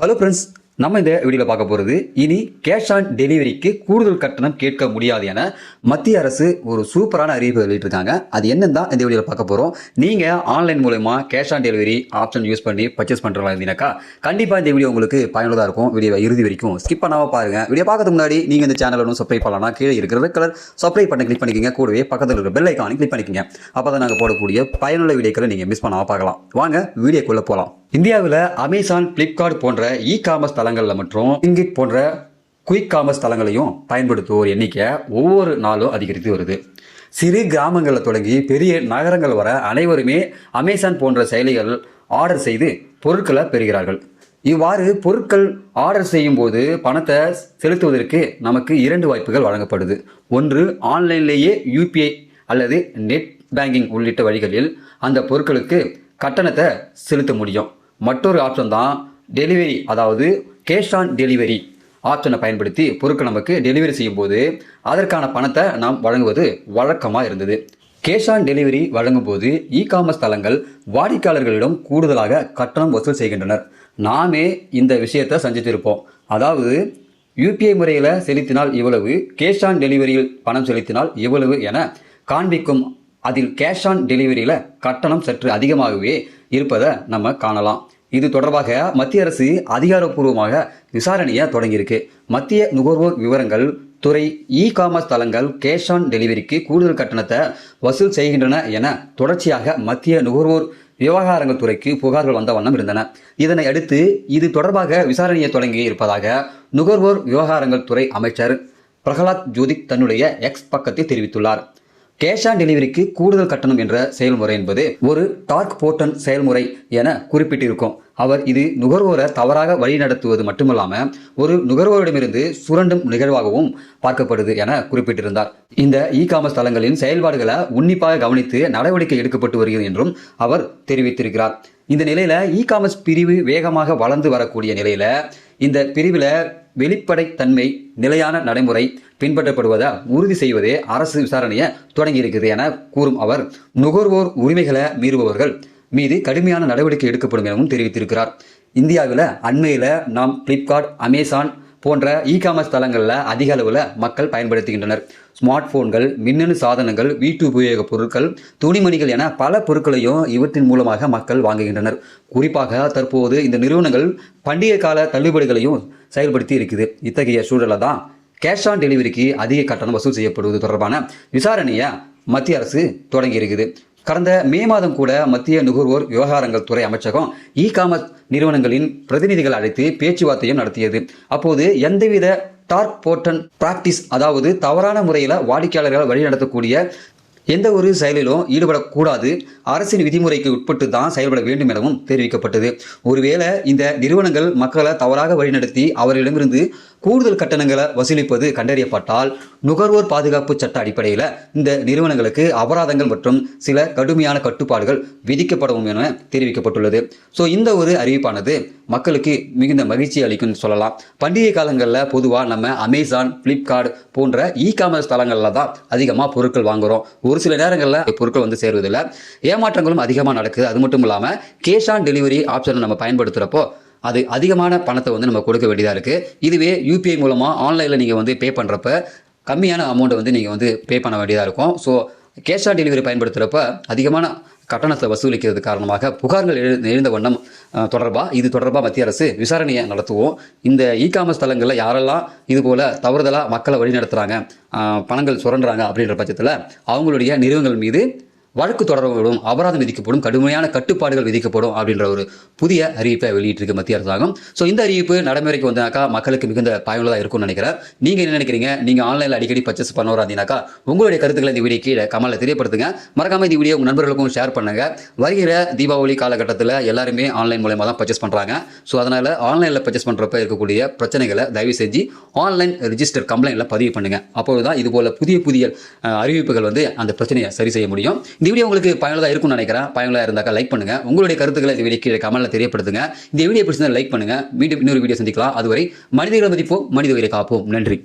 Hello friends நம்ம இந்த வீடியோவில் பார்க்க போகிறது இனி கேஷ் ஆன் டெலிவரிக்கு கூடுதல் கட்டணம் கேட்க முடியாது என மத்திய அரசு ஒரு சூப்பரான அறிவிப்பு வெளியிட்டிருக்காங்க. அது என்னன்னு தான் இந்த வீடியோவில் பார்க்க போகிறோம் நீங்கள் ஆன்லைன் மூலயமா cash on delivery option use பண்ணி பர்ச்சேஸ் பண்ணுறவங்க இருந்தீங்கன்னாக்கா கண்டிப்பாக இந்த வீடியோ உங்களுக்கு பயனுள்ளதாக இருக்கும். வீடியோ இறுதி வரைக்கும் ஸ்கிப் பண்ணாமல் பாருங்க. வீடியோ பார்க்கறதுக்கு முன்னாடி நீங்கள் இந்த சேனலும் ஒன்றும் சப்ஸ்கிரைப் பண்ணலாம் கீழே இருக்கிற ரெட் கலர் சப்ஸ்கிரைப் பண்ண கிளிக் பண்ணிக்கங்க. கூடவே பக்கத்தில் இருக்கிற பெல் ஐக்கானி கிளிக் பண்ணிக்கங்க. அப்போ தான் நாங்கள் போடக்கூடிய பயனுள்ள வீடியோக்களை நீங்கள் மிஸ் பண்ணாமல் பார்க்கலாம். வாங்க வீடியோக்குள்ளே போகலாம் இந்தியாவில் அமேசான் பிளிப்கார்ட் போன்ற இ காமர்ஸ் தளங்களில் மற்றும் இங்கிட் போன்ற குயிக் காமர்ஸ் தளங்களையும் பயன்படுத்துவோர் எண்ணிக்கை ஒவ்வொரு நாளும் அதிகரித்து வருது. சிறு கிராமங்களில் தொடங்கி பெரிய நகரங்கள் வர அனைவருமே அமேசான் போன்ற செயலிகள் ஆர்டர் செய்து பொருட்களை பெறுகிறார்கள். இவ்வாறு பொருட்கள் ஆர்டர் செய்யும் போது பணத்தை செலுத்துவதற்கு நமக்கு இரண்டு வாய்ப்புகள் வழங்கப்படுது. ஒன்று ஆன்லைன்லேயே யூபிஐ அல்லது நெட் பேங்கிங் உள்ளிட்ட வழிகளில் அந்த பொருட்களுக்கு கட்டணத்தை செலுத்த முடியும். மற்றொரு ஆப்ஷன் தான் டெலிவரி அதாவது கேஷ் ஆன் டெலிவரி ஆப்ஷனை பயன்படுத்தி பொருட்கள் நமக்கு டெலிவரி செய்யும்போது அதற்கான பணத்தை நாம் வழங்குவது வழக்கமாக இருந்தது. கேஷ் ஆன் டெலிவரி வழங்கும் போது இ காமர்ஸ் தளங்கள் வாடிக்கையாளர்களிடம் கூடுதலாக கட்டணம் வசூல் செய்கின்றனர். நாமே இந்த விஷயத்தை சந்தித்திருப்போம். அதாவது யூபிஐ முறையில் செலுத்தினால் இவ்வளவு கேஷ் ஆன் டெலிவரியில் பணம் செலுத்தினால் இவ்வளவு என காண்பிக்கும் அதில் கேஷ் ஆன் டெலிவரியில் கட்டணம் சற்று அதிகமாகவே இருப்பதை நம்ம காணலாம். இது தொடர்பாக மத்திய அரசு அதிகாரப்பூர்வமாக விசாரணையை தொடங்கியிருக்கு. மத்திய நுகர்வோர் விவரங்கள் துறை இ காமர்ஸ் தளங்கள் கேஷ் ஆன் டெலிவரிக்கு கூடுதல் கட்டணத்தை வசூல் செய்கின்றன என தொடர்ச்சியாக மத்திய நுகர்வோர் விவகாரங்கள் துறைக்கு புகார்கள் வந்த வண்ணம் இருந்தன. இதனை அடுத்து இது தொடர்பாக விசாரணையை தொடங்கி இருப்பதாக நுகர்வோர் விவகாரங்கள் துறை அமைச்சர் பிரகலாத் ஜோதிக் தன்னுடைய எக்ஸ் பக்கத்தில் தெரிவித்துள்ளார். கேஷ் ஆன் டெலிவரிக்கு கூடுதல் கட்டணம் என்ற செயல்முறை என்பது ஒரு டார்க் போர்டன் செயல்முறை என குறிப்பிட்டிருக்கும். அவர் இது நுகர்வோரை தவறாக வழிநடத்துவது மட்டுமல்லாமல் ஒரு நுகர்வோரிடமிருந்து சுரண்டும் நிகழ்வாகவும் பார்க்கப்படுது என குறிப்பிட்டிருந்தார். இந்த இ காமர்ஸ் தளங்களின் செயல்பாடுகளை உன்னிப்பாக கவனித்து நடவடிக்கை எடுக்கப்பட்டு வருகிறது என்றும் அவர் தெரிவித்திருக்கிறார். இந்த நிலையில இ காமர்ஸ் பிரிவு வேகமாக வளர்ந்து வரக்கூடிய நிலையில இந்த பிரிவில் வெளிப்படைத்தன்மை நிலையான நடைமுறை பின்பற்றப்படுவதை உறுதி செய்வதே அரசு விசாரணையை தொடங்கியிருக்கிறது என கூறும் அவர் நுகர்வோர் உரிமைகளை மீறுபவர்கள் மீது கடுமையான நடவடிக்கை எடுக்கப்படும் எனவும் தெரிவித்திருக்கிறார். இந்தியாவில் அண்மையில் நாம் பிளிப்கார்ட் அமேசான் போன்ற இ காமர்ஸ் தளங்களில் அதிக அளவில் மக்கள் பயன்படுத்துகின்றனர். ஸ்மார்ட் ஃபோன்கள் மின்னணு சாதனங்கள் வீட்டு உபயோக பொருட்கள் துணிமணிகள் என பல பொருட்களையும் இவற்றின் மூலமாக மக்கள் வாங்குகின்றனர். குறிப்பாக தற்போது இந்த நிறுவனங்கள் பண்டிகை கால தள்ளுபடிகளையும் செயல்படுத்தி இருக்குது. இத்தகைய சூழலில் தான் கேஷ் ஆன் டெலிவரிக்கு அதிக கட்டணம் வசூல் செய்யப்படுவது தொடர்பான விசாரணையை மத்திய அரசு தொடங்கி இருக்குது கடந்த மே மாதம் கூட மத்திய நுகர்வோர் விவகாரங்கள் துறை அமைச்சகம் இ காமர்ஸ் நிறுவனங்களின் பிரதிநிதிகள் அழைத்து பேச்சுவார்த்தையும் நடத்தியது. அப்போது எந்தவித டார்க் போர்டன் பிராக்டிஸ் அதாவது தவறான முறையில் வாடிக்கையாளர்கள் வழிநடத்தக்கூடிய எந்த ஒரு செயலிலும் ஈடுபடக்கூடாது. அரசின் விதிமுறைக்கு உட்பட்டு தான் செயல்பட வேண்டும் எனவும் தெரிவிக்கப்பட்டது. ஒருவேளை இந்த நிறுவனங்கள் மக்களை தவறாக வழிநடத்தி அவர்களிடமிருந்து கூடுதல் கட்டணங்களை வசூலிப்பது கண்டறியப்பட்டால் நுகர்வோர் பாதுகாப்பு சட்ட அடிப்படையில் இந்த நிறுவனங்களுக்கு அபராதங்கள் மற்றும் சில கடுமையான கட்டுப்பாடுகள் விதிக்கப்படவும் என தெரிவிக்கப்பட்டுள்ளது. ஸோ இந்த ஒரு அறிவிப்பானது மக்களுக்கு மிகுந்த மகிழ்ச்சி அளிக்கும்னு சொல்லலாம். பண்டிகை காலங்களில் பொதுவாக நம்ம அமேசான் ஃப்ளிப்கார்ட் போன்ற இ காமர்ஸ் தளங்களில் தான் அதிகமாக பொருட்கள் வாங்குகிறோம் ஒரு சில நேரங்களில் பொருட்கள் வந்து சேருவதில்லை. ஏமாற்றங்களும் அதிகமாக நடக்குது. அது மட்டும் இல்லாமல் கேஷ் ஆன் டெலிவரி ஆப்ஷனை நம்ம பயன்படுத்துகிறப்போ அது அதிகமான பணத்தை வந்து நம்ம கொடுக்க வேண்டியதாக இருக்குது இதுவே யூபிஐ மூலமாக ஆன்லைனில் நீங்கள் வந்து பே பண்ணுறப்ப கம்மியான அமௌண்ட்டை வந்து நீங்கள் வந்து பே பண்ண வேண்டியதாக இருக்கும். ஸோ கேஷ் ஆன் டெலிவரி பயன்படுத்துகிறப்ப அதிகமான கட்டணத்தை வசூலிக்கிறது காரணமாக புகார்கள் எழு எழுந்த வண்ணம் தொடர்பாக இது தொடர்பாக மத்திய அரசு விசாரணையை நடத்துவோம். இந்த இ காமர்ஸ் தளங்களில் யாரெல்லாம் இது போல் தவறுதலாக மக்களை வழிநடத்துகிறாங்க பணங்கள் சுரண்டுறாங்க அப்படின்ற பட்சத்தில் அவங்களுடைய நிறுவனங்கள் மீது வழக்கு தொடரப்படும் அபராதம் விதிக்கப்படும் கடுமையான கட்டுப்பாடுகள் விதிக்கப்படும் அப்படின்ற ஒரு புதிய அறிவிப்பை வெளியிட்டிருக்கு மத்திய அரசாங்கம். ஸோ இந்த அறிவிப்பு நடைமுறைக்கு வந்தாக்கா மக்களுக்கு மிகுந்த பயனுள்ளதாக இருக்கும்னு நினைக்கிறேன். நீங்கள் என்ன நினைக்கிறீங்க? நீங்கள் ஆன்லைனில் அடிக்கடி பர்ச்சேஸ் பண்ணுவோம் அப்படின்னாக்கா உங்களுடைய கருத்துக்களை இந்த வீடியோ கீழே கமலில் தெரியப்படுத்துங்க. மறக்காம இந்த வீடியோ உங்கள் நண்பர்களுக்கும் ஷேர் பண்ணுங்க. வருகிற தீபாவளி காலகட்டத்தில் எல்லாருமே ஆன்லைன் மூலயமா தான் பர்ச்சேஸ் பண்ணுறாங்க ஸோ அதனால் ஆன்லைனில் பர்ச்சேஸ் பண்ணுறப்ப இருக்கக்கூடிய பிரச்சனைகளை தயவு செஞ்சு ஆன்லைன் ரிஜிஸ்டர் கம்ப்ளைண்ட்டில் பதிவு பண்ணுங்க. அப்போது தான் இது போல புதிய புதிய அறிவிப்புகள் வந்து அந்த பிரச்சனையை சரி செய்ய முடியும். இந்த வீடியோ உங்களுக்கு பயனுள்ளதாக இருக்கும்னு நினைக்கிறேன். பயனுள்ளதாக இருந்தாக்கா லைக் பண்ணுங்க. உங்களுடைய கருத்துக்களை இந்த வீடியோ கீழே கமெண்ட்ல தெரியப்படுத்துங்க. இந்த வீடியோ பிடிச்சிருந்தா லைக் பண்ணுங்க. மீண்டும் இன்னொரு வீடியோ சந்திக்கலாம். அதுவரை மனிதர்களை மதிப்போம் மனித உயிரை காப்போம். நன்றி.